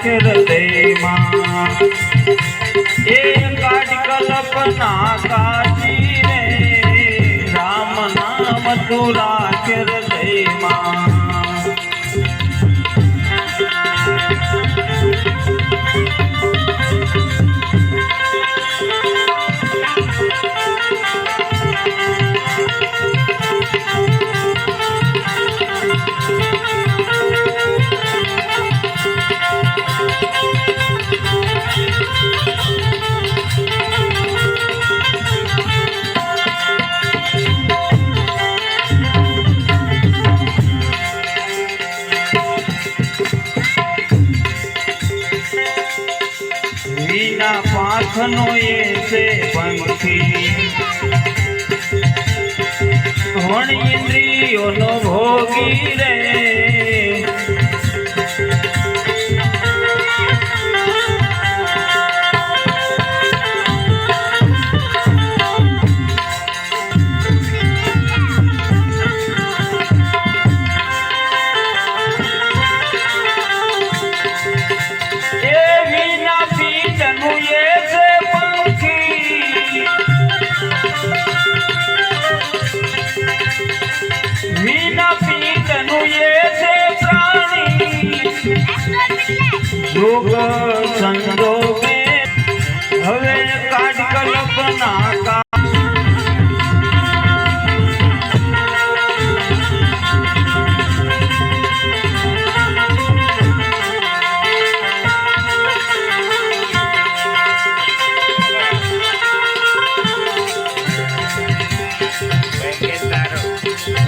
હૃદયમાં એ કાઢ કલ્પના કાશી રે રામ નામ તું રાખ હૃદયમાં વિના પાંખનો એ છે પંખી વણ ઇન્દ્રિયોનો ભોગી રે યોગ સંજોગે હવે કાઢ કલ્પના કા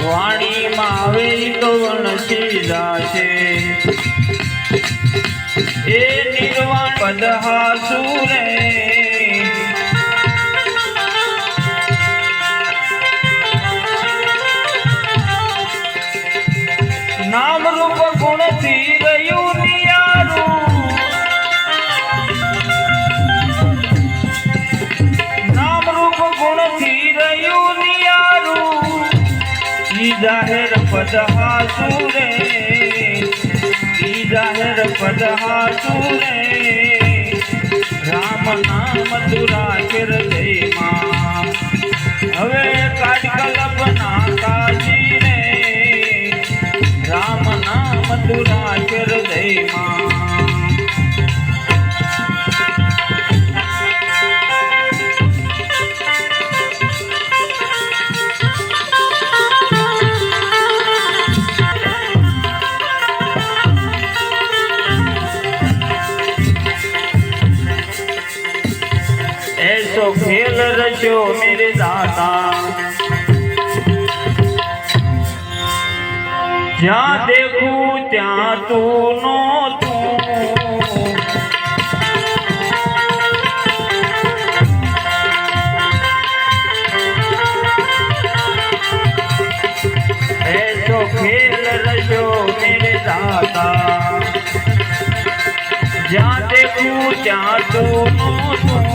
વાણીમાં આવેલી તો વણશીલા છે. એ નિર્વાણ પદ હાસુરે નામ રૂપ ગુણથી રહ્યું નામ રૂપ ગુણથી રહ્યું નિયારું. જાહેર પદ હાસુરે જાહેર પદ હાસુરે રામ નામ તુરા હૃદયમાં એસો ખેલ રચ્યો મેરે દાતા જ્યાં દેખું ત્યાં તું નો તું એસો ખેલ રચ્યો મેરે દાતા જ્યાં દેખું ત્યાં તું નો તું